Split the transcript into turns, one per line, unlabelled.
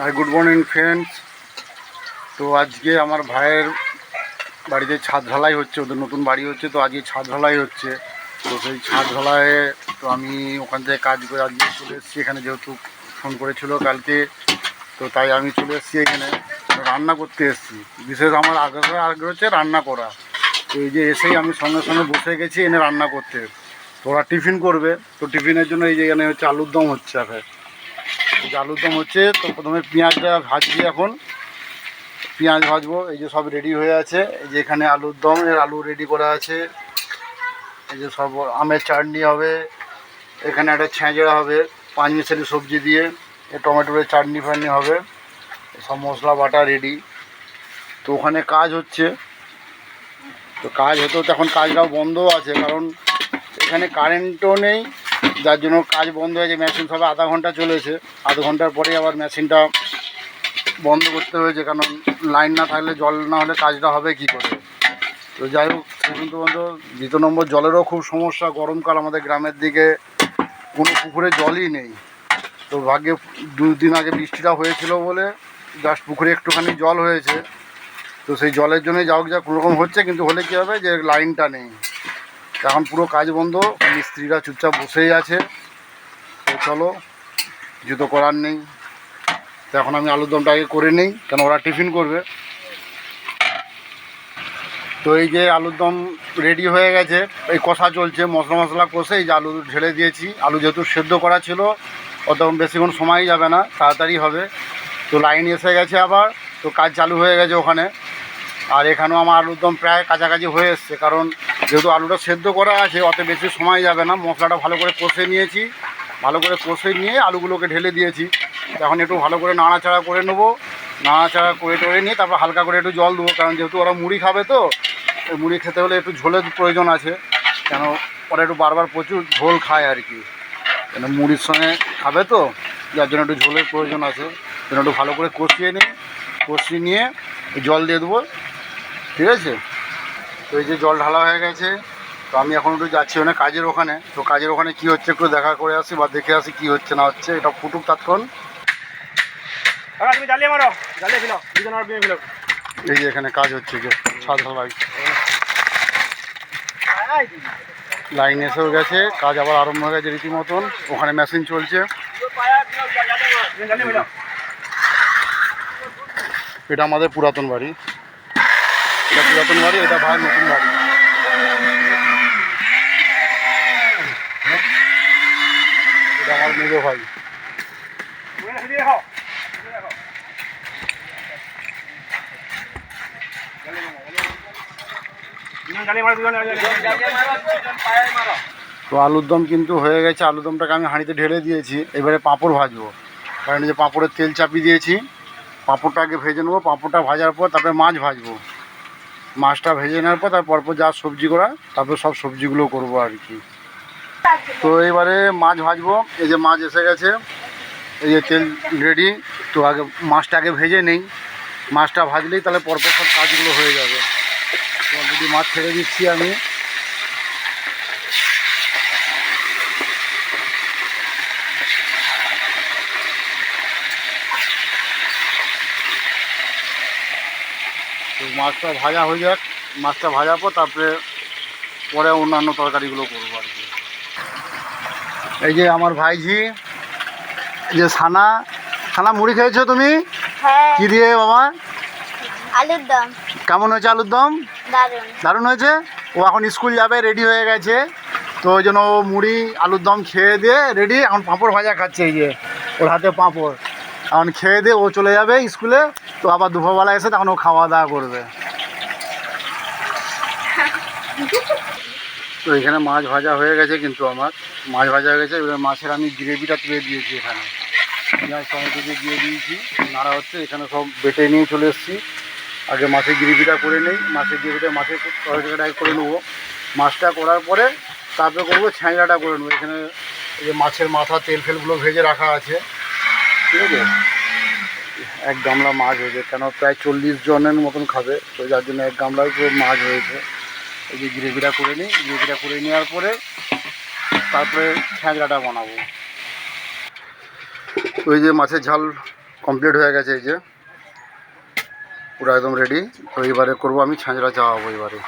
Hi good morning friends তো আজকে আমার ভাইয়ের বাড়িতে ছাদ ঢালাই হচ্ছে, ওদের নতুন বাড়ি হচ্ছে, তো আজকে ছাদ ঢালাই হচ্ছে। তো সেই ছাদ ঢালাইয়ে তো আমি ওখান থেকে কাজ করে আজকে চলে এসেছি, এখানে যেহেতু ফোন করেছিল কালকে, তো তাই আমি চলে এসেছি এখানে। রান্না করতে এসেছি। বিশেষ আমার আগ্রহ আগ্রহ হচ্ছে রান্না করা। তো এই যে এসেই আমি সঙ্গে সঙ্গে বসে গেছি, এনে রান্না করতে। তো ওরা টিফিন করবে। তো টিফিনের জন্য এই যে এখানে হচ্ছে আলুর দম হচ্ছে যে আলুর দম হচ্ছে, তো প্রথমে পেঁয়াজটা ভাজছি এখন। পেঁয়াজ ভাজবো, এই যে সব রেডি হয়ে আছে। এই যে এখানে আলুর দম, এর আলু রেডি করা আছে। এই যে সব আমের চাটনি হবে। এখানে একটা ছেঁচড়া হবে পাঁচ মিশালি সবজি দিয়ে। এ টমেটোর চাটনি ফাটনি হবে। সব মশলা, বাটা রেডি তো ওখানে কাজ হচ্ছে। তো কাজ হতো এখন কাজটাও বন্ধ আছে, কারণ এখানে কারেন্টও নেই। যার জন্য কাজ বন্ধ হয়েছে মেশিন সবে আধা ঘণ্টা চলেছে আধ ঘণ্টার পরেই আবার মেশিনটা বন্ধ করতে হয়েছে, কারণ লাইন না থাকলে জল না হলে কাজটা হবে কি করে? তো যাই হোক পর্যন্ত দ্বিতীয় নম্বর, জলেরও খুব সমস্যা, গরমকাল আমাদের গ্রামের দিকে, কোনো পুকুরে জলই নেই। তো ভাগ্যে দুদিন আগে বৃষ্টিটা হয়েছিল বলে জাস্ট পুকুরে একটুখানি জল হয়েছে। তো সেই জলের জন্যই হোক যা কোনোরকম হচ্ছে, কিন্তু হলে কী হবে যে লাইনটা নেই। এখন পুরো কাজ বন্ধ। মিস্ত্রিরা চুপচাপ বসেই আছে। তো চলো, কিছু তো করার নেই। তো এখন আমি আলুর দমটা আগে করে নিই, কেন ওরা টিফিন করবে। তো এই যে আলুর দম রেডি হয়ে গেছে, এই কষা চলছে, মশলা মশলা কষে, এই যে আলু ঢেলে দিয়েছি। আলু যেহেতু সেদ্ধ করা ছিল, অত বেশিক্ষণ সময় যাবে না, তাড়াতাড়ি হবে। তো লাইন এসে গেছে আবার, তো কাজ চালু হয়ে গেছে ওখানে। আর এখানেও আমার আলুর দম প্রায় কাছাকাছি হয়ে এসছে, কারণ যেহেতু আলুটা সেদ্ধ করা আছে, অত বেশি সময় যাবে না। মশলাটা ভালো করে কষে নিয়েছি। ভালো করে কষে নিয়ে আলুগুলোকে ঢেলে দিয়েছি। এখন একটু ভালো করে নাড়াচাড়া করে নেব। নাড়াচাড়া করে টরে নিয়ে তারপর হালকা করে একটু জল দেবো। কারণ যেহেতু ওরা মুড়ি খাবে তো মুড়ি খেতে হলে একটু ঝোলের প্রয়োজন আছে। কেন ওরা একটু বারবার প্রচুর ঝোল খায় আর কি। কেন মুড়ির সঙ্গে খাবে তো, যার জন্য একটু ঝোলের প্রয়োজন আছে। জন্য একটু ভালো করে কষিয়ে নিই। কষিয়ে নিয়ে জল দিয়ে দেবো। ঠিক আছে? তো এই যে জল ঢালা হয়ে গেছে তো আমি এখন একটু যাচ্ছি ওখানে কাজের ওখানে। তো কাজের ওখানে কি হচ্ছে একটু দেখা করে আসি বা দেখে আসি কি হচ্ছে না হচ্ছে এটা ফুটুক তৎক্ষণ এই যে এখানে কাজ হচ্ছে যে ছাদ ঢালাই লাইন এসেও গেছে কাজ আবার আরম্ভ হয়ে গেছে রীতিমতন। ওখানে মেশিন চলছে। এটা আমাদের পুরাতন বাড়ি। এটা বাড়ি, এটা ভাই নতুন বাড়ি। এটা আমার ভাই। তো আলুর দম কিন্তু হয়ে গেছে। আলুর দমটাকে আমি হাঁড়িতে ঢেলে দিয়েছি। এবারে পাঁপড় ভাজবো। কারণ যে পাঁপড়ের তেল চাপিয়ে দিয়েছি। পাঁপড়টা আগে ভেজে নেব। পাঁপড়টা ভাজার পর তারপরে মাছ ভাজবো। মাছটা ভেজে নেওয়ার পর তারপর পর যা সবজি করা, তারপর সব সবজিগুলো করব আর কি। তো এবারে মাছ ভাজবো। এই যে মাছ এসে গেছে, এই যে তেল রেডি তো আগে মাছটা আগে ভেজে নেই। মাছটা ভাজলেই তাহলে পরপর সব কাজগুলো হয়ে যাবে। যদি মাছ ছেড়ে দিচ্ছি আমি। মাছটা ভাজা হয়ে যাক মাছটা ভাজার পর তারপরে পরে অন্যান্য তরকারিগুলো করব আর কি। এই যে আমার ভাইঝি যে সানা সানা মুড়ি খেয়েছো তুমি?
হ্যাঁ।
কি দিয়ে বাবা?
আলুর দম।
কেমন হয়েছে আলুর দম? দারুণ। হয়েছে? ও এখন স্কুল যাবে রেডি হয়ে গেছে। তো ওই জন্য ও মুড়ি আলুর দম খেয়ে দিয়ে রেডি এখন পাঁপড় ভাজা খাচ্ছে এই যে ওর হাতে পাঁপড়। এখন খেয়ে দিয়ে ও চলে যাবে স্কুলে, তো আবার দুপুরবেলা এসে তখন ও খাওয়া দাওয়া করবে। তো এখানে মাছ ভাজা হয়ে গেছে কিন্তু আমার। মাছ ভাজা হয়ে গেছে, এবার মাছের আমি গ্রেভিটা তুলে দিয়েছি এখানে। পেঁয়াজ টমেটো দিয়ে দিয়ে দিয়েছি, নাড়া হচ্ছে, এখানে সব বেটে নিয়ে চলে এসেছি। আগে মাছের গ্রেভিটা করে নেই, মাছের গ্রেভিটা মাছের তরকারিটা করে নেব। মাছটা করার পরে তারপরে করব, ছ্যাঁচড়াটা করে নেব। এখানে এই যে মাছের মাথা, তেল ফেলগুলো ভেজে রাখা আছে। ঠিক আছে? এক গামলা মাছ হয়েছে, কেন প্রায় চল্লিশ জনের মতন খাবে, তো যার জন্য এক গামলার পুরো মাছ হয়েছে। এই যে গ্রেভিটা করে নিই, গ্রেভিটা করে নেওয়ার পরে তারপরে ছ্যাঁচড়াটা বানাবো। ওই যে মাছের ঝাল কমপ্লিট হয়ে গেছে, এই যে। পুরো একদম রেডি তো এবারে করব আমি ছাঁচড়া চাওয়াবো এবারে